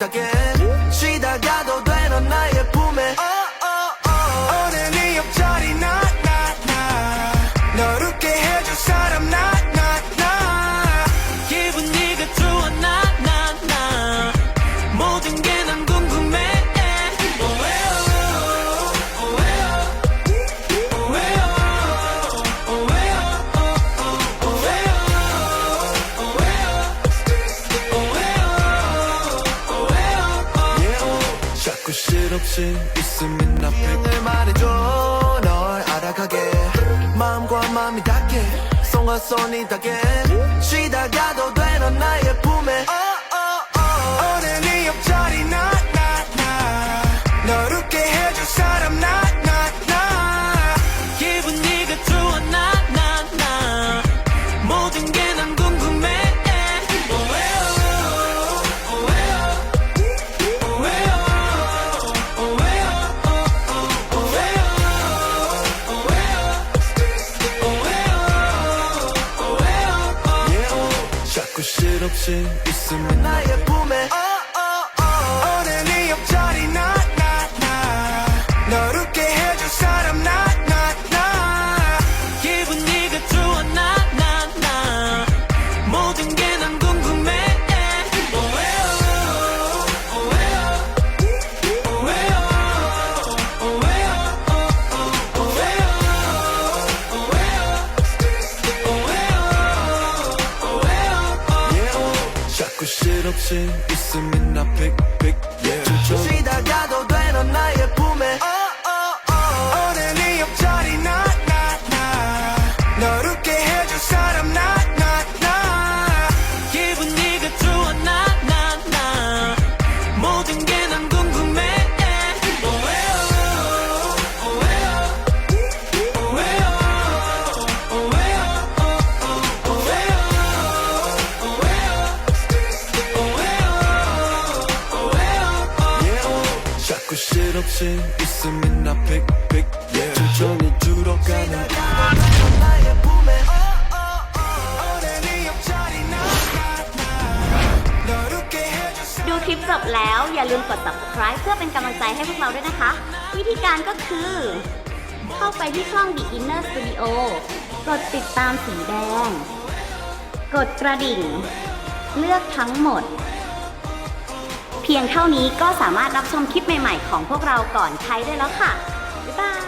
again 쉬다가 없이 있으면 나 사랑을 말해줘 널 알아가게. 마음과 마음이 닿게. 손이 닿게. 쉬다가도 되는 나의 품에 자꾸 실없이 있으면 나의 품에 자꾸 실없이 웃음이 나 픽픽 yeah. 춤추다가도 well. 자꾸 실없이 있으면 나 pick, pick, yeah. 천천히 줄어가는 나의 품에 오늘 네 옆자리 나나나 널 웃게 해줄 사 ดูคลิปจบแล้วอย่าลืมกด subscribe เพื่อเป็นกำลังใจให้พวกเราด้วยนะคะ วิธีการก็คือ เข้าไปที่ช่อง The Inner Studio กดติดตามสีแดง กดกระดิ่ง เลือกทั้งหมด เ พียงเท่านี้ก็สามารถรับชมคลิปใหม่ ๆ ของพวกเราก่อนใครได้แล้วค่ะ บ๊ายบาย